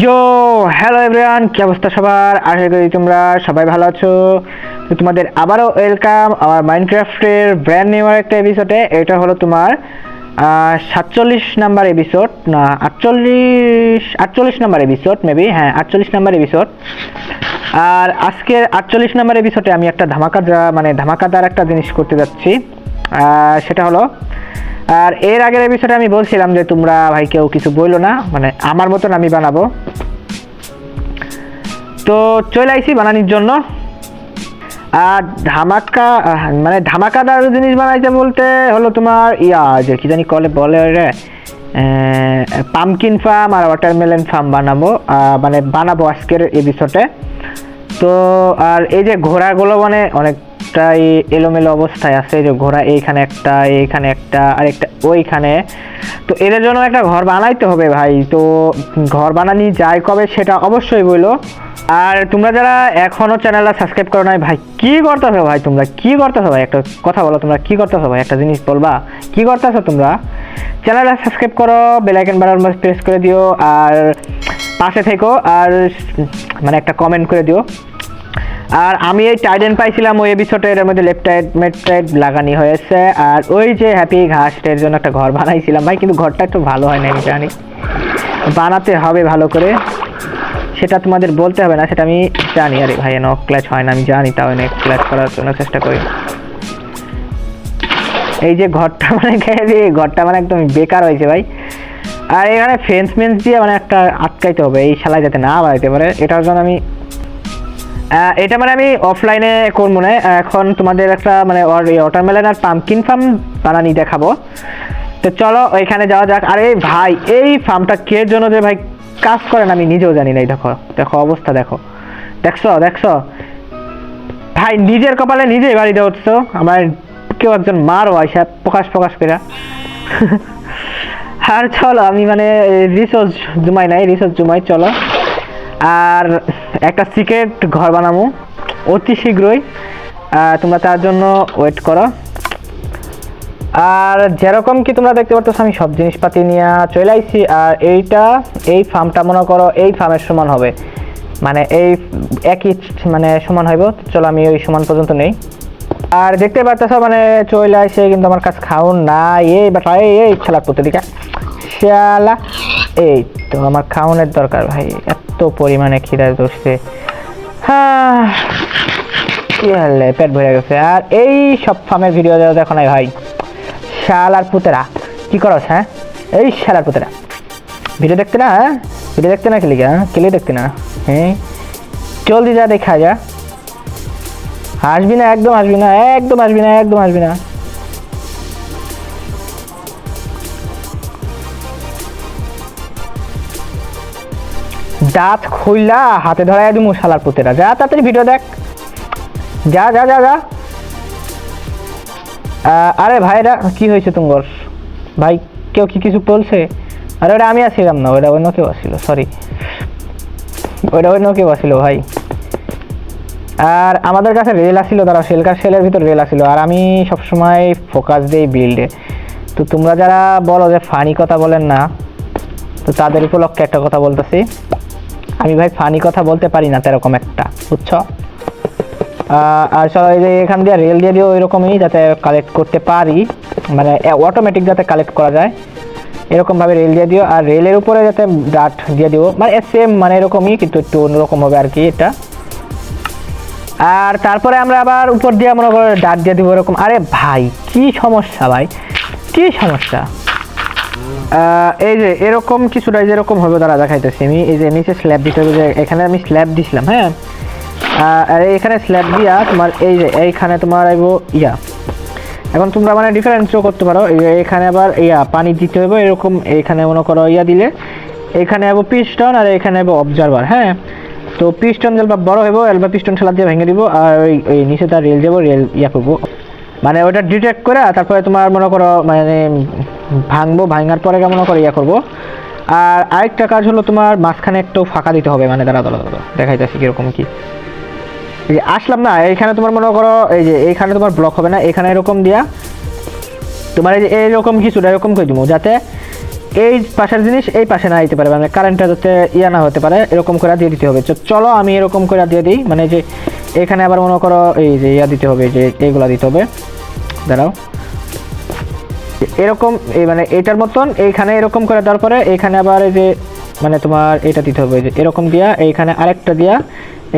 ইয়ো hello everyone কি অবস্থা সবার? আশা করি তোমরা সবাই ভালো আছো। তো তোমাদের আবারও ওয়েলকাম আমার মাইনক্রাফটের ব্র্যান্ড নিউ একটা এপিসোডে এটা হলো তোমার সাতচল্লিশ নাম্বার এপিসোড না, আটচল্লিশ আটচল্লিশ নাম্বার এপিসোড মেবি হ্যাঁ আটচল্লিশ নাম্বার এপিসোড আর আজকের আটচল্লিশ নাম্বার এপিসোডে আমি একটা ধামাকা মানে ধামাকাদার একটা জিনিস করতে যাচ্ছি। সেটা হলো, আর এর আগের এপিসোডে আমি বলছিলাম যে তোমরা ভাই কেউ কিছু বলল না মানে আমার মতন আমি বানাবো। তো চলে আইছি বানানির জন্য। আর ধামাকা মানে ধামাকাদার জিনিস বানাইতে বলতে হলো তোমার, ইয়া, যে কি জানি কলে বলে রে পামকিন ফার্ম আর ওয়াটারমেলন ফার্ম বানাবো মানে বানাবো আজকের এপিসোডে তো, আর এই যে ঘোড়াগুলো মানে অনেকটাই এলোমেলো অবস্থায় আছে যে ঘোড়া এইখানে একটা এইখানে একটা, আর একটা ওইখানে। তো এদের জন্য একটা ঘর বানাইতে হবে ভাই। তো ঘর বানানি যায় কবে সেটা অবশ্যই বলো। আর তোমরা যারা এখনও চ্যানেলটা সাবস্ক্রাইব করো নাই, ভাই, কি করতেছো ভাই তোমরা? কি করতেছো ভাই? একটা কথা বলো তোমরা, কি করতেছো ভাই? একটা জিনিস বলবা, কি করতেছো তোমরা? চ্যানেলটা সাবস্ক্রাইব করো বেল আইকন বাটন প্রেস করে দিও, আর পাশে থেকো, আর মানে একটা কমেন্ট করে দিও। আর আমি এই টাইডেন পাইছিলাম, ওই এপিসোডে এর মধ্যে লেফট টাইড মেড টাইড লাগানি হয়েছে, আর ওই যে হ্যাপি ঘাসটার জন্য একটা ঘর বানাইছিলাম। ভাই, কিন্তু ঘরটা একটু ভালো হয় না আমি জানি। বানাতে হবে ভালো করে। সেটা তোমাদের বলতে হবে না, সেটা আমি জানি। আরে ভাই নক ক্ল্যাচ হয় না, আমি জানি, তাও নক ক্ল্যাচ করার জন্য চেষ্টা করি। এই যে ঘরটা মানে এই ঘরটা মানে একদম বেকার হয়েছে ভাই। আর এখানে ফেন্স মেন্স দিয়ে মানে একটা আটকাইতে হবে, এই শালায় যাতে না বাড়াইতে পারে, এটার জন্য আমি এটা মানে আমি অফলাইনে করব না। এখন তোমাদের একটা মানে ওয়াটারমেলন আর পাম্পকিন ফার্ম বানানি দেখাবো। তো চলো, ওইখানে যাওয়া যাক। আরে ভাই, এই ফার্মটা কে জন্য যে ভাই কাজ করেন, আমি নিজেও জানি না এই দেখো দেখো অবস্থা দেখো। দেখছ দেখছ? ভাই, নিজের কপালে নিজেই বাড়ি হচ্ছে আমার কেউ একজন মারও আইসা প্রকাশ প্রকাশ করে আর চলো, আমি মানে রিসোর্স জুমাই নাই রিসোর্স জুমাই, চলো। আর একটা সিক্রেট ঘর বানাবো অতি শীঘ্রই। তোমরা তার জন্য ওয়েট করো। আর যেরকম কি তোমরা দেখতে পাচ্ছ আমি সব জিনিসপাতি নিয়ে চলে আইছি, আর এইটা, এই ফার্মটা মনে করো, এই ফার্মের সমান হবে। মানে এই একই মানে সমান হইব, চলো আমি ওই সমান পর্যন্ত নেই। আর দেখতে পাচ্ছ মানে চলে আসে কিন্তু আমার কাছে খাউন না এই বাটা এই এই খেলার প্রতিদিকে শালা, এই তো আমার খাউনের দরকার ভাই, এত পরিমাণে খিদা ধরছে। হ্যাঁ পেট ভরে গেছে। আর এই সব ফার্মের ভিডিও দেখো নাই ভাই। শালার পুতেরা। কি করস হ্যাঁ? এই শালার পুতেরা। ভিডিও দেখতে না হ্যাঁ? ভিডিও দেখতে না খেলি হ্যাঁ? খেলে দেখতে না। হ্যাঁ জলদি যা, দেখা যা। আসবি না, একদম আসবি না, একদম আসবি না, একদম আসবি না। দাঁত খুললা, হাতে ধরাই দিমু শালার পুতেরা। যা, তাড়াতাড়ি ভিডিও দেখ। যা যা যা যা। আরে ভাইরা কি হয়েছে তোমার? ভাই, কেউ কি কিছু বলছে? আরে, ওটা আমি আসছিলাম না, ওটা অন্য কেউ আসছিল সরি ওটা অন্য কেউ আসছিল ভাই। আর আমাদের কাছে রেল আসছিল তারা সেলকার সেলের ভিতর রেল আসছিল আর আমি সবসময় ফোকাস দিই বিল্ডে তো তোমরা যারা বলো যে ফানি কথা বলেন না, তো তাদের উপলক্ষে একটা কথা বলতেছি। আমি ভাই ফানি কথা বলতে পারি না তেরকম একটা, বুঝছ? আর এখান দিয়ে রেল দিয়ে দিও এরকমই যাতে কালেক্ট করতে পারি। মানে অটোমেটিক যাতে কালেক্ট করা যায়। এরকমভাবে রেল দিয়ে দিও। আর রেলের উপরে যাতে ডাট দিয়ে দিও। মানে সেম মানে এরকমই, কিন্তু একটু অন্যরকম হবে আর কি এটা। আর তারপরে আমরা আবার উপর দিয়ে মনে করো ডাট দিয়ে দিব এরকম। আরে ভাই, কি সমস্যা ভাই? কি সমস্যা? এই যে এরকম কিছুটা যেরকম হবে তারা দেখাইতেছি আমি। এই যে নিচে স্ল্যাব দিতে হবে যে, এখানে আমি স্ল্যাব দিছিলাম হ্যাঁ? আর এখানে স্ল্যাব দিয়া তোমার এই যে এইখানে তোমার আইব ইয়া। এখন তোমরা মানে ডিফারেন্সও করতে পারো এখানে আবার ইয়া, পানি দিতে হবে, এরকম এইখানে মনে করো ইয়া দিলে। এখানে আবো পিস্টন আর এখানে আবো অবজারভার হ্যাঁ? তো পিস্টন যেলবা বড় হইব এলবা পিস্টন ঠেলা দিয়ে ভেঙে দিব, আর ওই ওই নিচে তার রেল যাব রেল ইয়া করব। মানে ওটা ডিটেক্ট করে তারপরে তোমার মনে করো মানে ভাঙবো, ভাঙার পরে মনে করো ইয়া করব। আর আরেকটা কাজ হলো তোমার মাঝখানে একটু ফাঁকা দিতে হবে মানে দাঁড়া দাঁড়া দাঁড়া দেখাইতেছি কীরকম কি। আসলাম না, এইখানে তোমার মনে করো এই যে এইখানে তোমার ব্লক হবে না, এখানে এরকম দিয়া তোমার এই যে এরকম কিছুটা এরকম করে দিব, যাতে এই পাশের জিনিস এই পাশে না দিতে পারে মানে কারেন্টটা যাতে ইয়া না হতে পারে, এরকম করে দিয়ে দিতে হবে। চলো আমি এরকম করে দিয়ে দিই মানে যে এখানে আবার মনে করো এই যে ইয়া দিতে হবে, যে এইগুলা দিতে হবে। দাঁড়াও। এরকম, এই মানে এটার মতন, এইখানে এরকম করে দেওয়ার পরে এইখানে আবার এই যে মানে তোমার এটা দিতে হবে যে এরকম দিয়া, এইখানে আরেকটা দিয়া,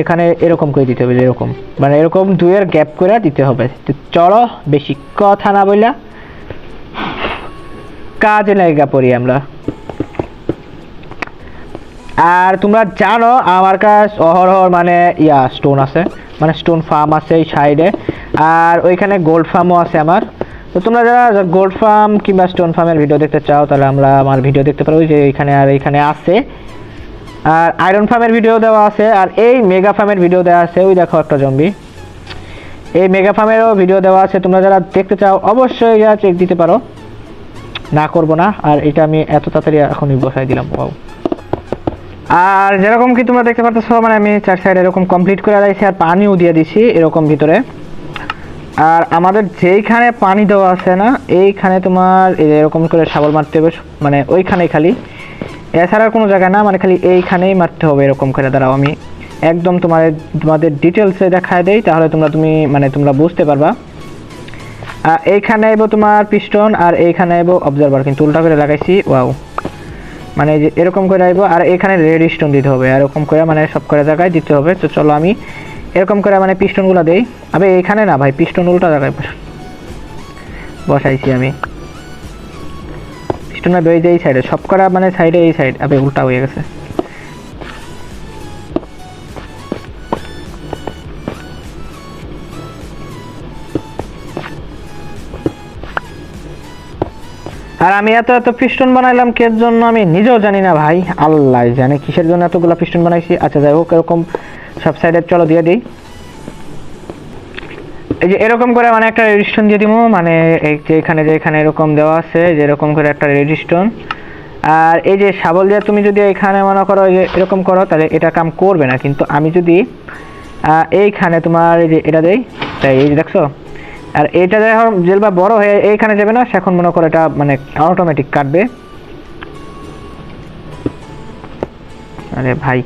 এখানে এরকম করে দিতে হবে এরকম। মানে এরকম দুয়ের গ্যাপ করে দিতে হবে। চলো, বেশি কথা না বললা কাজে লাগা পড়ি আমরা। আর তোমরা জানো, আমার কাছে অহরহ মানে ইয়া স্টোন আছে। মানে স্টোন ফার্ম আছে এই সাইডে আর ওইখানে গোল্ড ফার্মও আছে আমার। তো তোমরা যারা গোল্ড ফার্ম কিংবা স্টোন ফার্মের ভিডিও দেখতে চাও, তাহলে আমরা আমার ভিডিও দেখতে পারো যে এইখানে আর এখানে আছে। আর আয়রন ফার্মের ভিডিও দেওয়া আছে, আর এই মেগা ফার্মের ভিডিও দেওয়া আছে, ওই দেখো একটা জম্বি এই মেগা ফার্মেরও ভিডিও দেওয়া আছে, তোমরা যারা দেখতে চাও, অবশ্যই ইয়া চেক দিতে পারো। না করব না, আর এটা আমি এত তাড়াতাড়ি এখনই বসাই দিলাম বাবু আর যেরকম কি তোমরা দেখতে পাচ্ছ মানে আমি চার সাইড এরকম কমপ্লিট করে দিয়েছি আর পানিও দিয়ে দিছি এরকম ভিতরে। আর আমাদের যেইখানে পানি দেওয়া আছে না, এইখানে তোমার এরকম করে শাবল মারতে হবে মানে ওইখানেই খালি। এছাড়া কোনো জায়গায় না মানে খালি এইখানেই মারতে হবে, এরকম করে। দাঁড়াও আমি একদম তোমার, তোমাদের ডিটেলসে দেখায় দেই, তাহলে তোমরা তুমি মানে তোমরা বুঝতে পারবা। আর এইখানে আইবো তোমার পিস্টন আর এইখানে আইবো অবজারভার কিন্তু উল্টা করে লাগাইছি, ওয়াও। মানে এরকম করে আইবো, আর এখানে রেড স্টোন দিতে হবে, এরকম করে মানে সব করে জায়গায় দিতে হবে। তো চলো আমি এরকম করে মানে পিস্টনগুলো দেই। আবে এইখানে না ভাই, পিস্টন উল্টা জায়গায় বস- বসাইছি আমি। পিস্টন না এই সাইডে সব করা মানে সাইডে এই সাইড আবে, উল্টা হয়ে গেছে। আর আমি এত এত পিস্টন বানাইলাম, কের জন্য আমি নিজেও জানি না ভাই। আল্লাহ, জানে কিসের জন্য এতগুলো পিস্টন বানাইছি। আচ্ছা যাই হোক, এরকম সব সাইডে চলো দিয়ে দিই। এই যে এরকম করে মানে একটা রেজিস্টন দিয়ে দিব মানে এই যে এখানে যে এখানে এরকম দেওয়া আছে যে এরকম করে একটা রেজিস্টন আর এই যে শাবল দিয়ে তুমি যদি এখানে মনে করো যে এরকম করো, তাহলে এটা কাম করবে না। কিন্তু আমি যদি এইখানে তোমার এই যে এটা দেই, তাই এই যে দেখছ? আর এটা যখন জেলবা বড় হয়ে এইখানে যাবে না, সেখন মনে করো এটা মানে অটোমেটিক কাটবে। আরে ভাই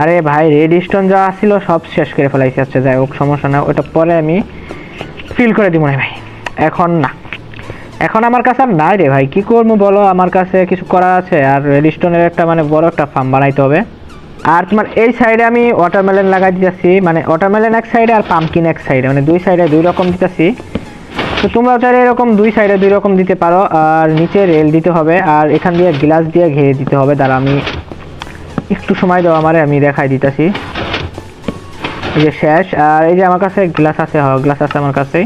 আরে ভাই রেড স্টোন যা ছিল সব শেষ করে ফেলাইছে আচ্ছা যাই হোক, সমস্যা না ওটা পরে আমি ফিল করে দিব না ভাই এখন না। এখন আমার কাছে আর নাই রে ভাই, কি করব বলো? আমার কাছে কিছু করার আছে। আর রেড স্টোনের একটা মানে বড় একটা ফার্ম বানাইতে হবে। আর তোমার এই সাইডে আমি ওয়াটারমেলন লাগাই দিতেছি। মানে ওয়াটারমেলন এক সাইডে আর পাম্পকিন এক সাইডে মানে দুই সাইডে দুই রকম দিতেছি। তো তোমরা চাইলে এরকম দুই সাইডে দুই রকম দিতে পারো। আর নিচে রেল দিতে হবে। আর এখান দিয়ে গ্লাস দিয়ে ঘিরে দিতে হবে। দ্বারা আমি একটু সময় দাও আমারে, আমি দেখাই দিতেছি। এই যে শেষ, আর এই যে আমার কাছে গ্লাস আছে, হ গ্লাস আছে আমার কাছে।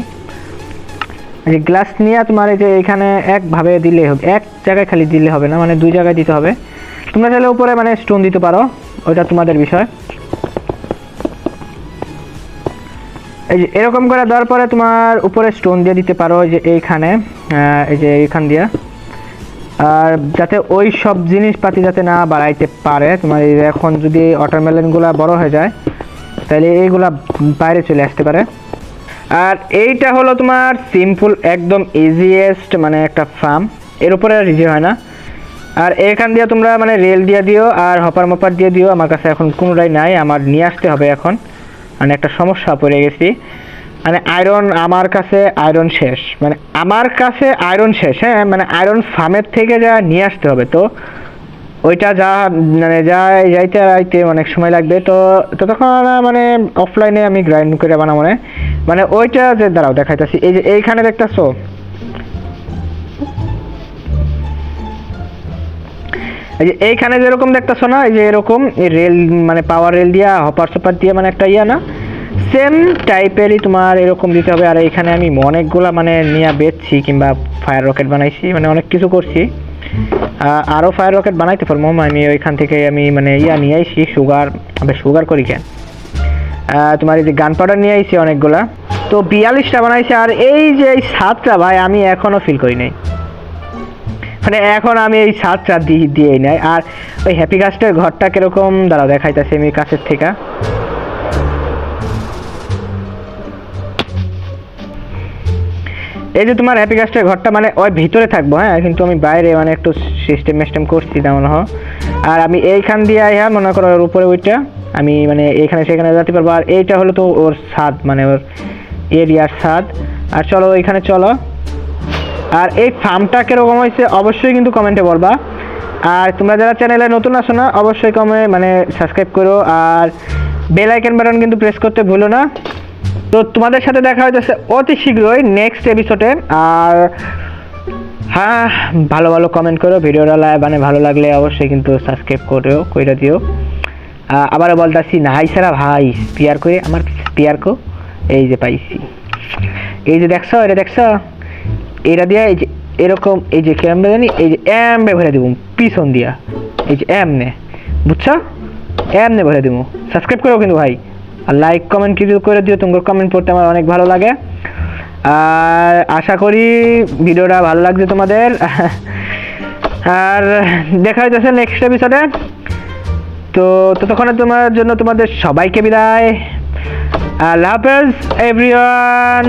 এই যে গ্লাস নিয়ে তোমার এই যে এখানে একভাবে দিলে হবে, এক জায়গায় খালি দিলে হবে না মানে দুই জায়গায় দিতে হবে। তোমরা চাইলে উপরে মানে স্টোন দিতে পারো, ওইটা তোমাদের বিষয়। এই যে এরকম করে দেওয়ার পরে তোমার উপরে স্টোন দিয়ে দিতে পারো, যে এইখানে এই যে এইখান দিয়ে। আর যাতে ওই সব জিনিসপাতি যাতে না বাড়াইতে পারে, তোমার এখন যদি ওয়াটারমেলনগুলো বড় হয়ে যায় তাহলে এইগুলা বাইরে চলে আসতে পারে। আর এইটা হলো তোমার সিম্পল একদম ইজিয়েস্ট মানে একটা ফার্ম এর উপরে আর ইজি হয় না। আর এখান দিয়ে তোমরা মানে রেল দিয়ে দিও আর হপার মপার দিয়ে দিও। আমার কাছে এখন কোনোটাই নাই, আমার নিয়ে আসতে হবে এখন। মানে একটা সমস্যা পড়ে গেছি। মানে আয়রন আমার কাছে আয়রন শেষ। মানে আমার কাছে আয়রন শেষ হ্যাঁ? মানে আয়রন ফার্মের থেকে যা নিয়ে আসতে হবে, তো ওইটা যা মানে যা যাইতে যাইতে অনেক সময় লাগবে, তো ততক্ষণ মানে অফলাইনে আমি গ্রাইন্ড করে বানাবো না মানে ওইটা যে, দাঁড়াও, দেখাইতেছি। এই যে, এইখানে দেখতেছো? এই যে, এইখানে যেরকম দেখতেছো না, এই যে এরকম রেল মানে পাওয়ার রেল দিয়া হপার সপার দিয়ে মানে একটা ইয়া না? সেম টাইপেরই তোমার এরকম দিতে হবে। আর এখানে আমি অনেকগুলা মানে নিয়ে বেচছি কিংবা ফায়ার রকেট বানাইছি মানে অনেক কিছু করছি। আহ, আরও ফায়ার রকেট বানাইতে পারব। আমি ওইখান থেকে আমি মানে ইয়া নিয়ে আইছি সুগার সুগার করি কেন? তোমার এই যে গান পাউডার নিয়ে আইছি অনেকগুলা। তো বিয়াল্লিশটা বানাইছি আর এই যে এই সাতটা ভাই আমি এখনও ফিল করি নাই। মানে এখন আমি এই সাতটা দিয়ে দিয়েই নাই। আর ওই হ্যাপি গাছটার ঘরটা কীরকম দাঁড়াও দেখাইতেছি আমি কাছের থেকে। এই যে তোমার হ্যাপি কাস্টের ঘরটা মানে ওই ভিতরে থাকব হ্যাঁ? কিন্তু আমি বাইরে মানে একটু সিস্টেম মিস্টেম করছি তেমন হ আর আমি এইখান দিয়ে আই হ্যাঁ মনে করো, ওর উপরে ওইটা, আমি মানে এখানে সেখানে যেতে পারব। আর এইটা হলো তো ওর স্বাদ মানে ওর এরিয়ার স্বাদ আর চলো এখানে চলো। আর এই ফার্মটা কীরকম হয়েছে, অবশ্যই কিন্তু কমেন্টে বলবা। আর তোমরা যারা চ্যানেলে নতুন আসো না, অবশ্যই কমে মানে সাবস্ক্রাইব করো। আর বেল আইকন বাটন কিন্তু প্রেস করতে ভুলো না। তো তোমাদের সাথে দেখা হইতেছে অতি শীঘ্রই নেক্সট এপিসোডে আর হ্যাঁ ভালো ভালো কমেন্ট করো। ভিডিওটা মানে ভালো লাগলে অবশ্যই কিন্তু সাবস্ক্রাইব করো কইরা দিও। আবারও বলতাছি নাই সারা ভাই স্পিয়ার করে আমার স্পিয়ার কো? এই যে পাইছি। এই যে দেখছ, এটা দেখছ? এটা দিয়া এই যে এরকম, এই যে ক্যামেরা জানি, এই যে এমবে ভরে দিব পিছন দিয়া। এই যে এম এমনে বুঝছ? এমনে ভরে দিব সাবস্ক্রাইব করো কিন্তু ভাই। আর লাইক কমেন্ট কিছু করে দিও তোমার কমেন্ট পড়তে আমার অনেক ভালো লাগে। আর আশা করি ভিডিওটা ভালো লাগছে তোমাদের। আর দেখা হইতেছে নেক্সট এপিসোডে তো ততক্ষণে তোমার জন্য তোমাদের সবাইকে বিদায়। আল্লাহ হাফেজ এভরিওয়ান